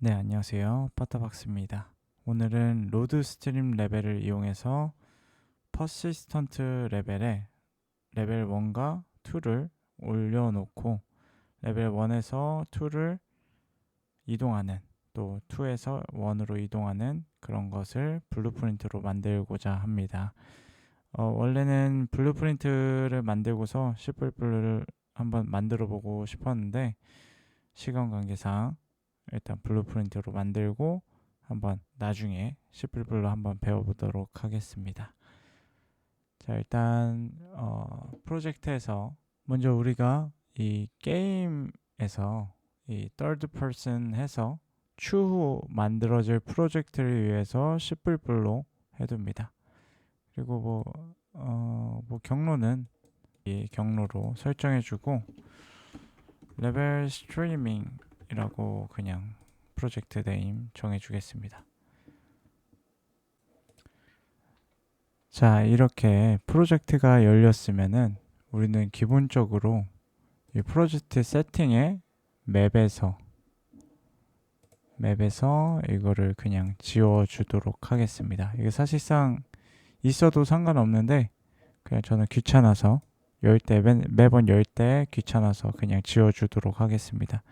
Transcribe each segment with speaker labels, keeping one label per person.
Speaker 1: 네, 안녕하세요. 빠따박스입니다. 오늘은 로드 스트림 레벨을 이용해서 퍼시스턴트 레벨에 레벨 1과 2를 올려놓고 레벨 1에서 2를 이동하는 또 2에서 1으로 이동하는 그런 것을 블루프린트로 만들고자 합니다. 어, 원래는 블루프린트를 만들고서 C++ 를 한번 만들어 보고 싶었는데 시간 관계상 일단 블루프린트로 만들고 한번 나중에 C++로 한번 배워보도록 하겠습니다. 자 일단 어, 프로젝트에서 먼저 우리가 이 게임에서 이 third person 해서 추후 만들어질 프로젝트를 위해서 C++로 해둡니다. 그리고 뭐, 어, 뭐 경로는 이 경로로 설정해주고 레벨 스트리밍 이라고 그냥 프로젝트 네임 정해주겠습니다. 자 이렇게 프로젝트가 열렸으면은 우리는 기본적으로 이 프로젝트 세팅에 맵에서 맵에서 이거를 그냥 지워주도록 하겠습니다. 이게 사실상 있어도 상관없는데 그냥 저는 귀찮아서 열 때 매번 열 때 귀찮아서 그냥 지워주도록 하겠습니다.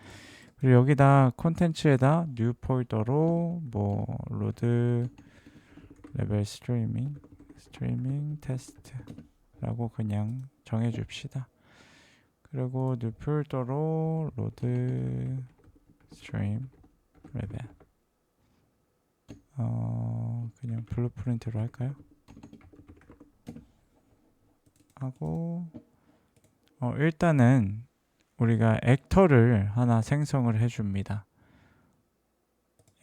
Speaker 1: 그리고 여기다 콘텐츠에다 뉴 폴더로 뭐 로드 레벨 스트리밍 스트리밍 테스트라고 그냥 정해 줍시다. 그리고 뉴 폴더로 로드 스트림 레벨 어 그냥 블루프린트로 할까요? 하고 어 일단은 우리가 액터를 하나 생성을 해줍니다.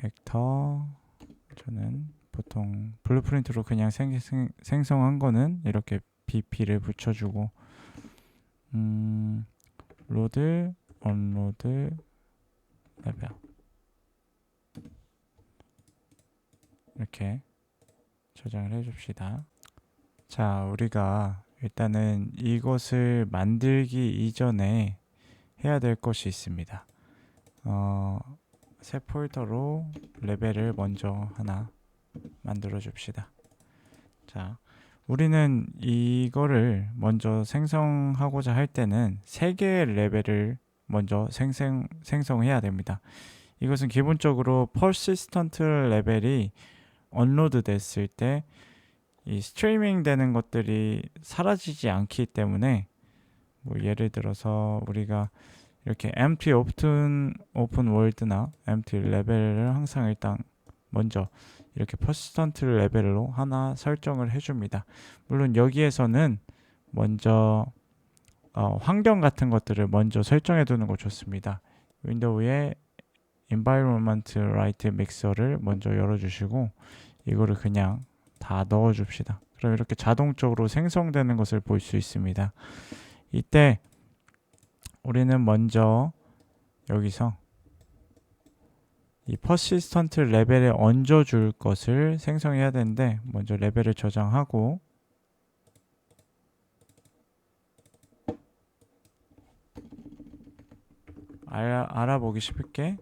Speaker 1: 액터 저는 보통 블루프린트로 그냥 생, 생, 생 성한 거는 이렇게 bp를 붙여주고 음, 로드 언로드 레벨 이렇게 저장을 해줍시다. 자, 우리가 일단은 이것을 만들기 이전에 해야 될 것이 있습니다. 어, 새 폴더로 레벨을 먼저 하나 만들어 줍시다. 자, 우리는 이거를 먼저 생성하고자 할 때는 세 개의 레벨을 먼저 생성, 생성해야 됩니다. 이것은 기본적으로 퍼시스턴트 레벨이 언로드 됐을 때 이 스트리밍 되는 것들이 사라지지 않기 때문에 뭐 예를 들어서 우리가 이렇게 empty open open world나 empty 레벨을 항상 일단 먼저 이렇게 퍼시스턴트 레벨로 하나 설정을 해줍니다. 물론 여기에서는 먼저 어, 환경 같은 것들을 먼저 설정해 두는 거 좋습니다. 윈도우에 environment right mixer를 먼저 열어주시고 이거를 그냥 다 넣어 줍시다. 그럼 이렇게 자동적으로 생성되는 것을 볼 수 있습니다. 이때 우리는 먼저 여기서 이 퍼시스턴트 레벨에 얹어 줄 것을 생성해야 되는데 먼저 레벨을 저장하고 알아, 알아 보기 쉽게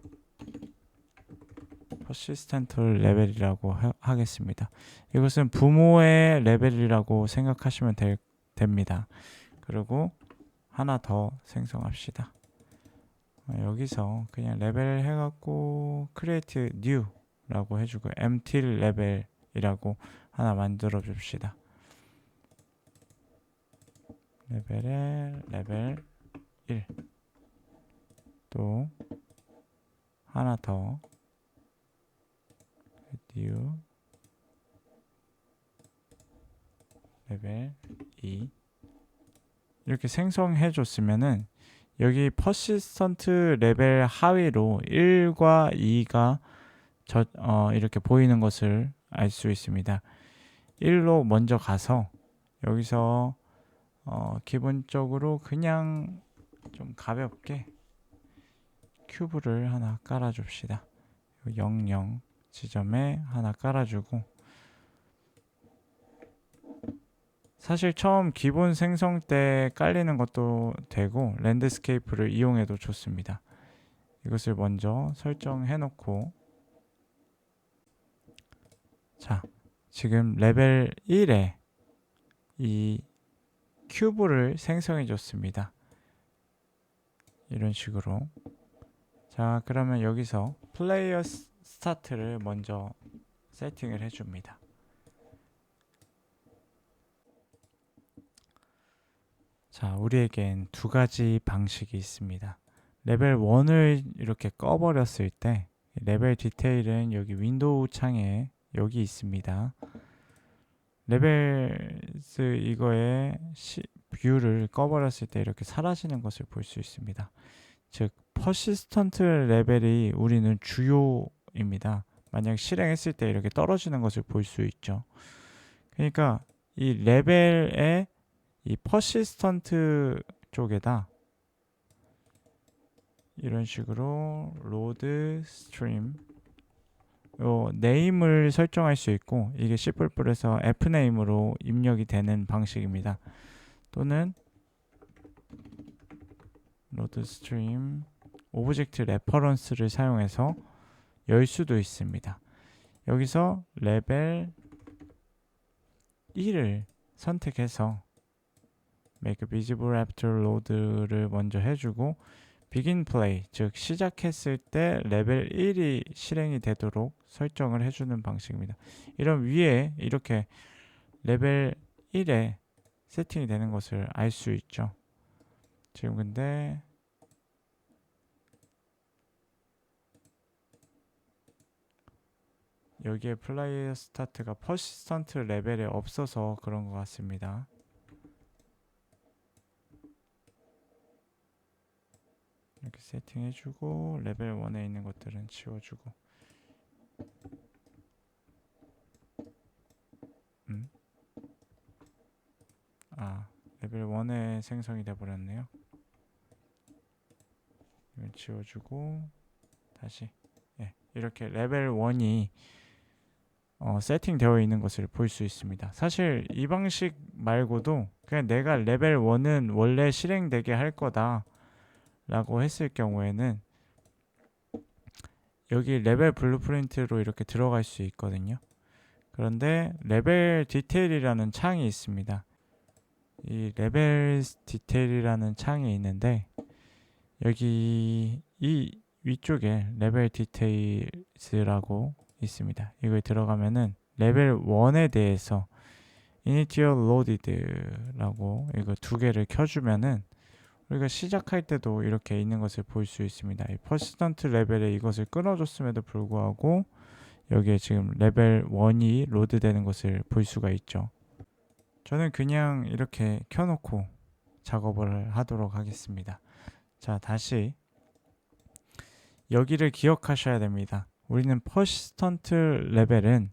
Speaker 1: 퍼시스턴트 레벨이라고 하, 겠습니다 이것은 부모의 레벨이라고 생각하시면 될, 됩니다. 그리고 하나 더 생성합시다. 어, 여기서 그냥 레벨 해갖고 create new라고 해주고 empty 레벨이라고 하나 만들어 줍시다. 레벨에 레벨 1. 또 하나 더 new 레벨 2 이렇게 생성해 줬으면은 여기 퍼시스턴트 레벨 하위로 1과 2가 저, 어, 이렇게 보이는 것을 알 수 있습니다. 1로 먼저 가서 여기서 어, 기본적으로 그냥 좀 가볍게 큐브를 하나 깔아 줍시다. 00 지점에 하나 깔아주고 사실 처음 기본 생성 때 깔리는 것도 되고 랜드스케이프를 이용해도 좋습니다. 이것을 먼저 설정해 놓고 자 지금 레벨 1에 이 큐브를 생성해 줬습니다. 이런 식으로. 자 그러면 여기서 플레이어 스- 스타트를 먼저 세팅을 해 줍니다 자 우리에겐 두 가지 방식이 있습니다 레벨 1을 이렇게 꺼버렸을 때 레벨 디테일은 여기 윈도우 창에 여기 있습니다. 레벨스 이거의 시, 뷰를 꺼버렸을 때 이렇게 사라지는 것을 볼 수 있습니다. 즉 퍼시스턴트 레벨이 우리는 주요입니다. 만약 실행했을 때 이렇게 떨어지는 것을 볼 수 있죠. 그러니까 이 레벨의 이 퍼시스턴트 쪽에다 이런 식으로 로드 스트림 요 네임을 설정할 수 있고 이게 C++에서 fname으로 입력이 되는 방식입니다. 또는 로드 스트림 오브젝트 레퍼런스를 사용해서 열 수도 있습니다. 여기서 레벨 1을 선택해서 make visible after load를 먼저 해주고 begin play 즉 시작했을 때 레벨 1이 실행이 되도록 설정을 해주는 방식입니다. 이런 위에 이렇게 레벨 1에 세팅이 되는 것을 알 수 있죠. 지금 근데 여기에 플레이어 스타트가 퍼시스턴트 레벨에 없어서 그런 것 같습니다. 이렇게 세팅해주고 레벨 1에 있는 것들은 지워주고. 음? 아 레벨 1에 생성이 돼 버렸네요. 이걸 지워주고 다시 예, 이렇게 레벨 1이 어, 세팅되어 있는 것을 볼 수 있습니다. 사실 이 방식 말고도 그냥 내가 레벨 1은 원래 실행되게 할 거다 라고 했을 경우에는 여기 레벨 블루프린트로 이렇게 들어갈 수 있거든요. 그런데 레벨 디테일이라는 창이 있습니다. 이 레벨 디테일이라는 창이 있는데 여기 이 위쪽에 레벨 디테일스라고 있습니다. 이거에 들어가면은 레벨 1에 대해서 initial loaded라고 이거 두 개를 켜주면은 우리가 시작할 때도 이렇게 있는 것을 볼 수 있습니다. 이 퍼시스턴트 레벨에 이것을 끊어줬음에도 불구하고 여기에 지금 레벨 1이 로드되는 것을 볼 수가 있죠. 저는 그냥 이렇게 켜놓고 작업을 하도록 하겠습니다. 자, 다시 여기를 기억하셔야 됩니다. 우리는 퍼시스턴트 레벨은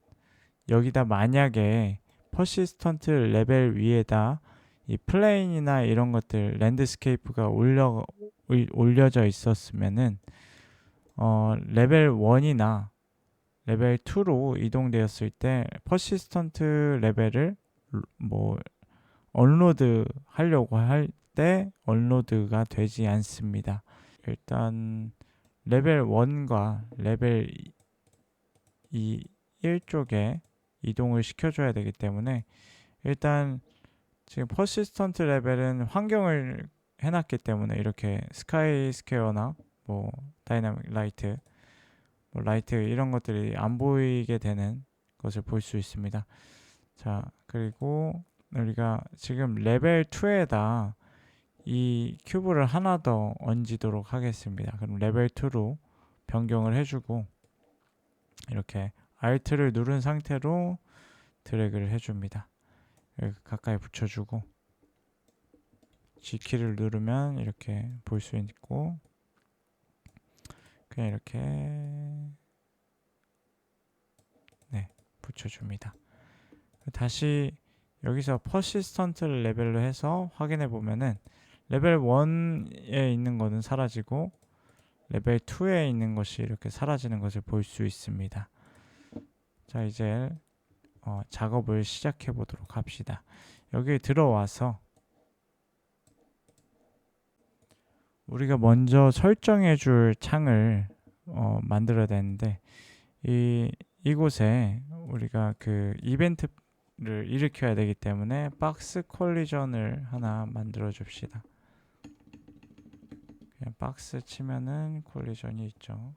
Speaker 1: 여기다 만약에 퍼시스턴트 레벨 위에다 이 플레인이나 이런 것들 랜드스케이프가 올려 올- 올려져 있었으면은 어 레벨 1이나 레벨 2로 이동되었을 때 퍼시스턴트 레벨을 루- 뭐 언로드 하려고 할 때 언로드가 되지 않습니다. 일단 레벨 1과 레벨 2 1쪽에 이동을 시켜줘야 되기 때문에 일단 지금 퍼시스턴트 레벨은 환경을 해놨기 때문에 이렇게 스카이 스퀘어나 뭐 다이나믹 라이트, 뭐 라이트 이런 것들이 안 보이게 되는 것을 볼 수 있습니다. 자 그리고 우리가 지금 레벨 2에다 이 큐브를 하나 더 얹도록 하겠습니다. 그럼 레벨 2로 변경을 해주고 이렇게 Alt를 누른 상태로 드래그를 해줍니다. 가까이 붙여주고 G키를 누르면 이렇게 볼 수 있고 그냥 이렇게 네 붙여줍니다. 다시 여기서 퍼시스턴트 레벨로 해서 확인해 보면은 레벨 1에 있는 것은 사라지고 레벨 2에 있는 것이 이렇게 사라지는 것을 볼 수 있습니다. 자 이제 어, 작업을 시작해 보도록 합시다. 여기에 들어와서 우리가 먼저 설정해 줄 창을 어, 만들어야 되는데 이 이곳에 우리가 그 이벤트를 일으켜야 되기 때문에 박스 콜리전을 하나 만들어 줍시다. 그냥 박스 치면은 콜리전이 있죠.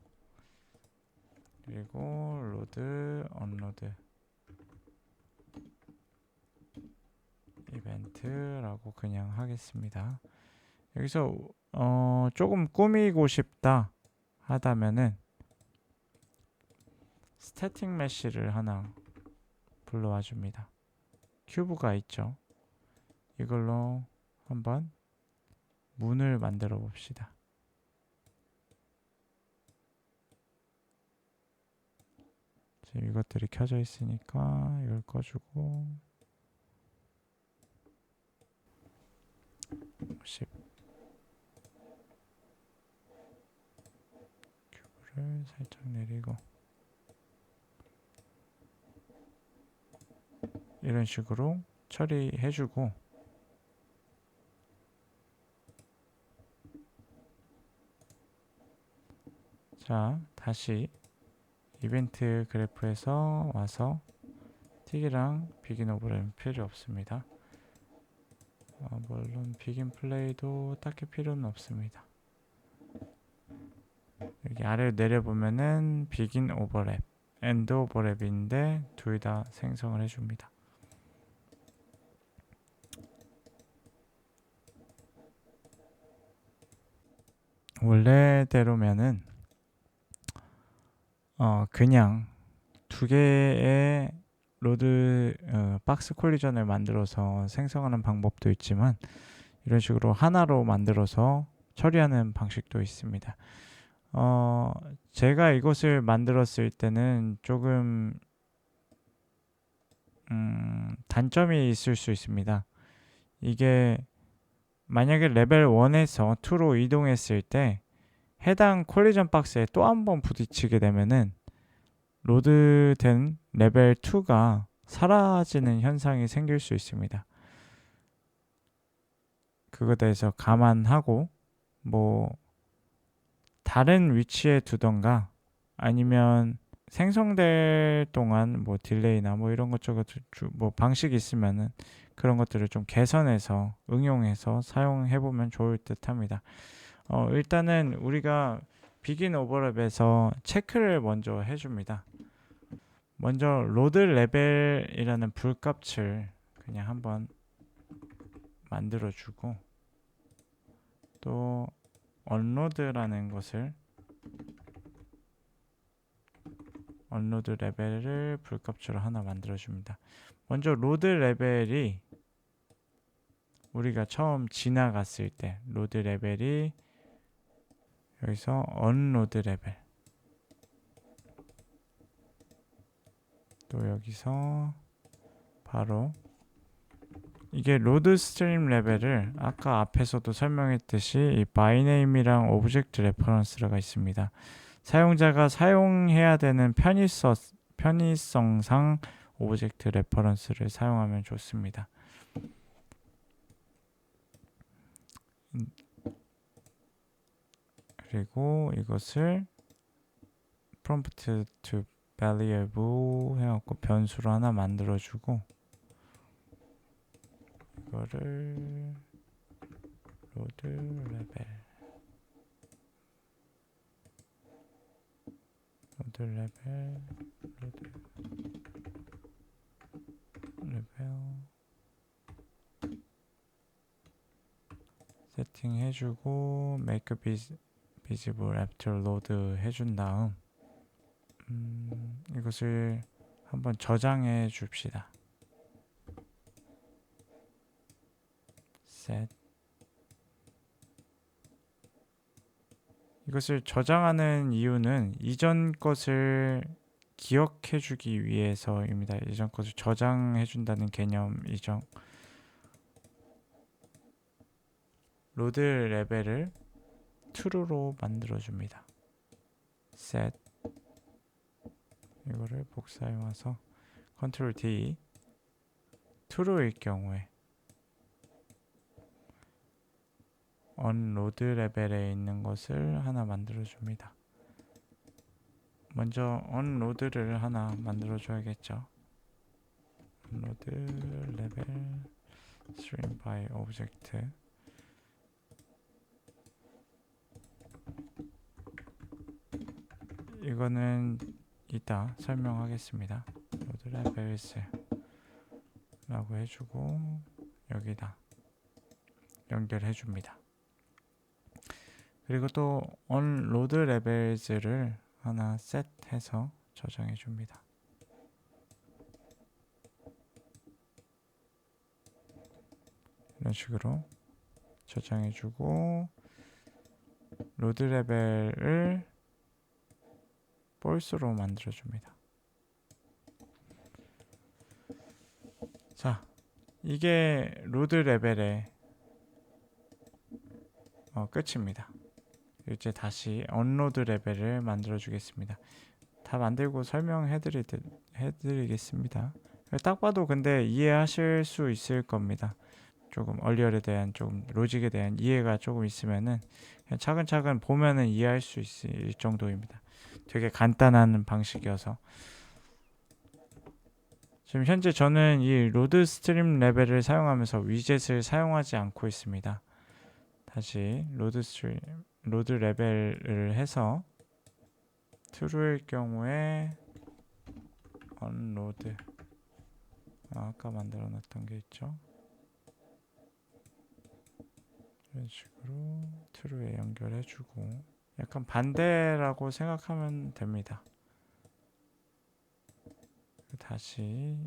Speaker 1: 그리고 로드 언로드 이벤트라고 그냥 하겠습니다. 여기서 어 조금 꾸미고 싶다 하다면은 스태틱 메쉬를 하나 불러와 줍니다. 큐브가 있죠. 이걸로 한번 문을 만들어 봅시다. 지금 이것들이 켜져 있으니까 이걸 꺼주고 10 큐브를 살짝 내리고 이런 식으로 처리해주고 자 다시 이벤트 그래프에서 와서 틱이랑 비긴 오버랩 필요 없습니다 어, 물론 비긴 플레이도 딱히 필요는 없습니다. 여기 아래로 내려보면은 비긴 오버랩 엔드 오버랩인데 둘 다 생성을 해줍니다. 원래대로면은 어 그냥 두 개의 로드 어, 박스 콜리전을 만들어서 생성하는 방법도 있지만 이런 식으로 하나로 만들어서 처리하는 방식도 있습니다. 어 제가 이것을 만들었을 때는 조금 음, 단점이 있을 수 있습니다. 이게 만약에 레벨 1에서 2로 이동했을 때 해당 콜리전 박스에 또 한 번 부딪히게 되면은 로드된 레벨 2가 사라지는 현상이 생길 수 있습니다. 그거에 대해서 감안하고 뭐 다른 위치에 두던가 아니면 생성될 동안 뭐 딜레이나 뭐 이런 것 저것 뭐 방식이 있으면은 그런 것들을 좀 개선해서 응용해서 사용해 보면 좋을 듯합니다. 어, 일단은 우리가 비긴 오버랩에서 체크를 먼저 해줍니다. 먼저 로드 레벨이라는 불값을 그냥 한번 만들어 주고 또 언로드라는 것을 언로드 레벨을 불값으로 하나 만들어 줍니다. 먼저 로드 레벨이 우리가 처음 지나갔을 때 로드 레벨이 여기서 언로드 레벨 또 여기서 바로 이게 로드 스트림 레벨을 아까 앞에서도 설명했듯이 이 바이네임이랑 오브젝트 레퍼런스가 있습니다. 사용자가 사용해야 되는 편의성, 편의성상 오브젝트 레퍼런스를 사용하면 좋습니다. 그리고 이것을 prompt to variable 해갖고 변수로 하나 만들어주고 이거를 로드 레벨 로드 레벨 로드 레벨 세팅 해주고 make visible after load 해준 다음 음, 이것을 한번 저장해 줍시다. set 이것을 저장하는 이유는 이전 것을 기억해 주기 위해서입니다. 이전 것을 저장해 준다는 개념이죠. 로드 레벨을 true로 만들어 줍니다. set 이거를 복사해 와서 컨트롤 D true일 경우에 언로드 레벨에 있는 것을 하나 만들어 줍니다. 먼저 언로드를 하나 만들어 줘야겠죠. 언로드 레벨 string by object 이거는 이따 설명하겠습니다. 로드 레벨스 라고 해주고 여기다 연결해 줍니다. 그리고 또 onload levels를 하나 셋해서 저장해 줍니다. 이런 식으로 저장해 주고 로드 레벨을 false로 만들어 줍니다. 자, 이게 로드 레벨의 어, 끝입니다. 이제 다시 언로드 레벨을 만들어 주겠습니다. 다 만들고 설명해 드리겠습니다. 딱 봐도 근데 이해하실 수 있을 겁니다. 조금 얼리얼에 대한 조금 로직에 대한 이해가 조금 있으면은 차근차근 보면은 이해할 수 있을 정도입니다. 되게 간단한 방식이어서 지금 현재 저는 이 로드 스트림 레벨을 사용하면서 위젯을 사용하지 않고 있습니다. 다시 로드 스트림 로드 레벨을 해서 true일 경우에 unload 아, 아까 만들어 놨던 게 있죠. 이런 식으로 true에 연결해 주고 약간 반대라고 생각하면 됩니다. 다시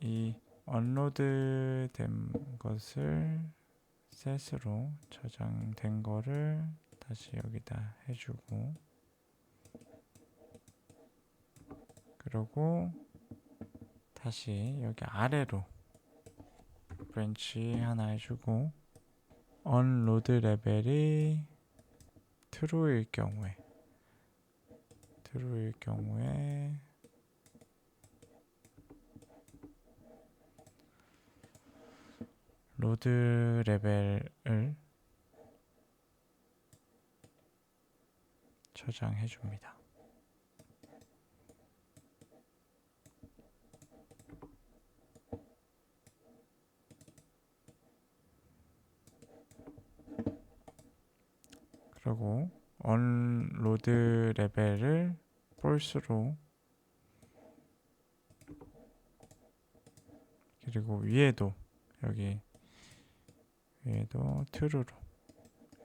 Speaker 1: 이 언로드 된 것을 셋으로 저장된 거를 다시 여기다 해주고 그리고 다시 여기 아래로 브랜치 하나 해주고 언로드 레벨이 true일 경우에 true일 경우에 로드 레벨을 저장해 줍니다. 그리고 언로드 레벨을 false로 그리고 위에도 여기 위에도 true로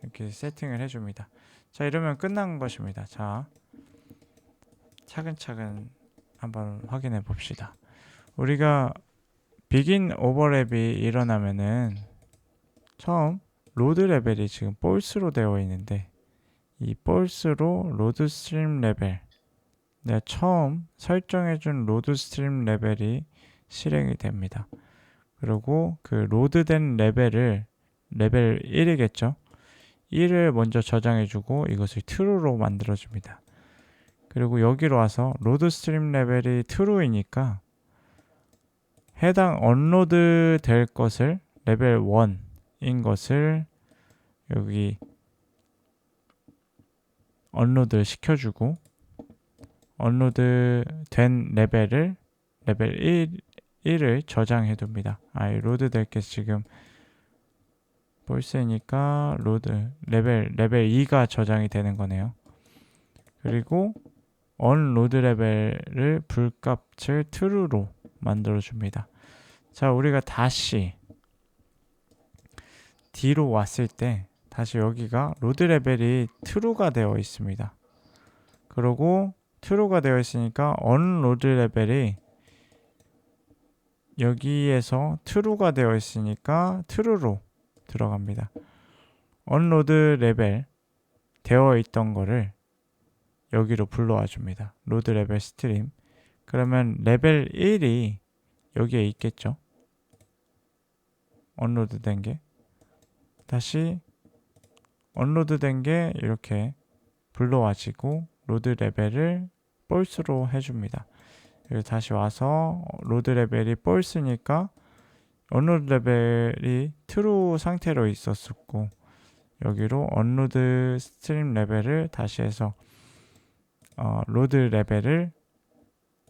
Speaker 1: 이렇게 세팅을 해줍니다. 자 이러면 끝난 것입니다. 자 차근차근 한번 확인해 봅시다. 우리가 비긴 오버랩이 일어나면은 처음 로드 레벨이 지금 false로 되어 있는데 이 false로 로드 스트림 레벨 내가 처음 설정해준 로드 스트림 레벨이 실행이 됩니다. 그리고 그 로드된 레벨을 레벨 1이겠죠. 1을 먼저 저장해주고 이것을 true로 만들어줍니다. 그리고 여기로 와서 로드 스트림 레벨이 true이니까 해당 언로드 될 것을 레벨 1인 것을 여기 언로드 시켜주고 언로드 된 레벨을 레벨 1, 1을 저장해 둡니다. 아, 이 로드 될 게 지금 볼스니까 로드 레벨 레벨 2가 저장이 되는 거네요. 그리고 언로드 레벨을 불값을 true로 만들어 줍니다. 자, 우리가 다시 뒤로 왔을 때 다시 여기가 로드 레벨이 true가 되어 있습니다. 그리고 true가 되어 있으니까 언로드 레벨이 여기에서 true가 되어 있으니까 true로 들어갑니다. 언로드 레벨 되어 있던 거를 여기로 불러와 줍니다. 로드 레벨 스트림. 그러면 레벨 1이 여기에 있겠죠. 언로드 된 게. 다시 언로드 된 게 이렇게 불러와지고 로드 레벨을 false로 해줍니다. 그리고 다시 와서 로드 레벨이 false니까 언로드 레벨이 true 상태로 있었었고 여기로 언로드 스트림 레벨을 다시 해서 어, 로드 레벨을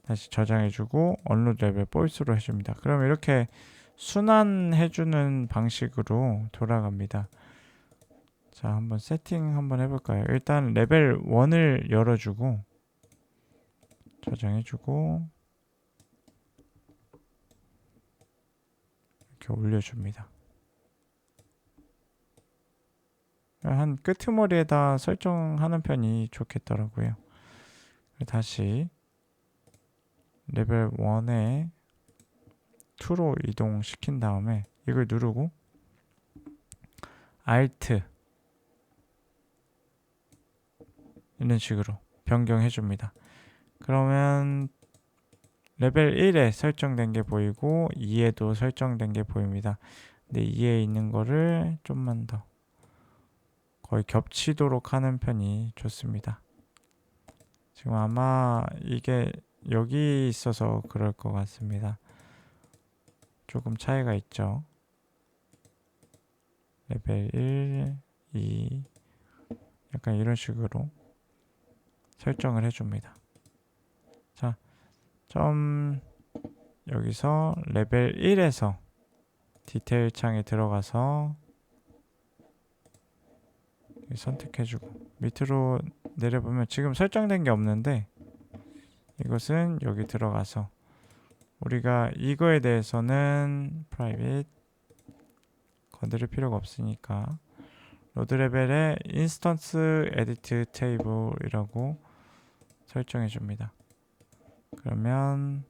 Speaker 1: 다시 저장해주고 언로드 레벨 보이스로 해줍니다. 그럼 이렇게 순환해주는 방식으로 돌아갑니다. 자, 한번 세팅 한번 해볼까요? 일단 레벨 1을 열어주고 저장해주고 이렇게 올려줍니다. 한 끄트머리에다 설정하는 편이 좋겠더라고요. 다시 레벨 1에 2로 이동시킨 다음에 이걸 누르고 Alt 이런 식으로 변경해 줍니다. 그러면 레벨 1에 설정된 게 보이고 2에도 설정된 게 보입니다. 근데 2에 있는 거를 좀만 더 거의 겹치도록 하는 편이 좋습니다. 지금 아마 이게 여기 있어서 그럴 것 같습니다. 조금 차이가 있죠. 레벨 1, 2 약간 이런 식으로 설정을 해줍니다. 자, 좀 여기서 레벨 1에서 디테일 창에 들어가서 선택해주고 밑으로 내려보면 지금 설정된 게 없는데 이것은 여기 들어가서 우리가 이거에 대해서는 private 건드릴 필요가 없으니까 로드 레벨에 인스턴스 에디트 테이블이라고 설정해 줍니다. 그러면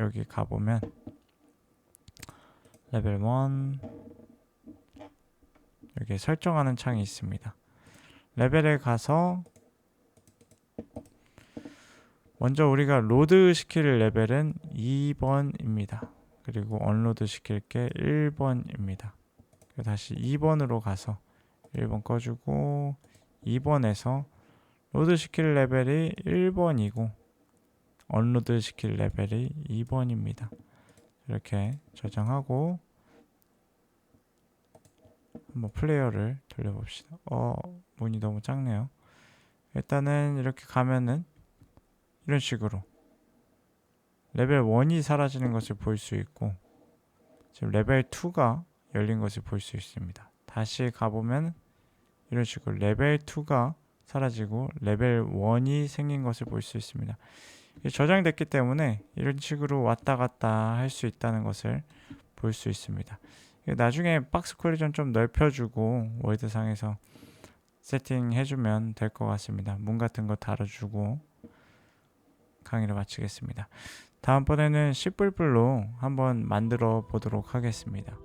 Speaker 1: 여기 가보면 레벨 1 여기 설정하는 창이 있습니다. 레벨에 가서 먼저 우리가 로드 시킬 레벨은 2번입니다. 그리고 언로드 시킬 게 1번입니다. 다시 2번으로 가서 1번 꺼주고 2번에서 로드 시킬 레벨이 1번이고 언로드 시킬 레벨이 2번입니다. 이렇게 저장하고 한번 플레이어를 돌려봅시다. 어, 문이 너무 작네요. 일단은 이렇게 가면은 이런 식으로 레벨 1이 사라지는 것을 볼 수 있고 지금 레벨 2가 열린 것을 볼 수 있습니다. 다시 가보면 이런 식으로 레벨 2가 사라지고 레벨 1이 생긴 것을 볼 수 있습니다. 저장됐기 때문에 이런 식으로 왔다 갔다 할 수 있다는 것을 볼 수 있습니다. 나중에 박스 콜리전 좀 넓혀주고 월드상에서 세팅해주면 될 것 같습니다. 문 같은 거 달아주고 강의를 마치겠습니다. 다음번에는 10불불로 한번 만들어 보도록 하겠습니다.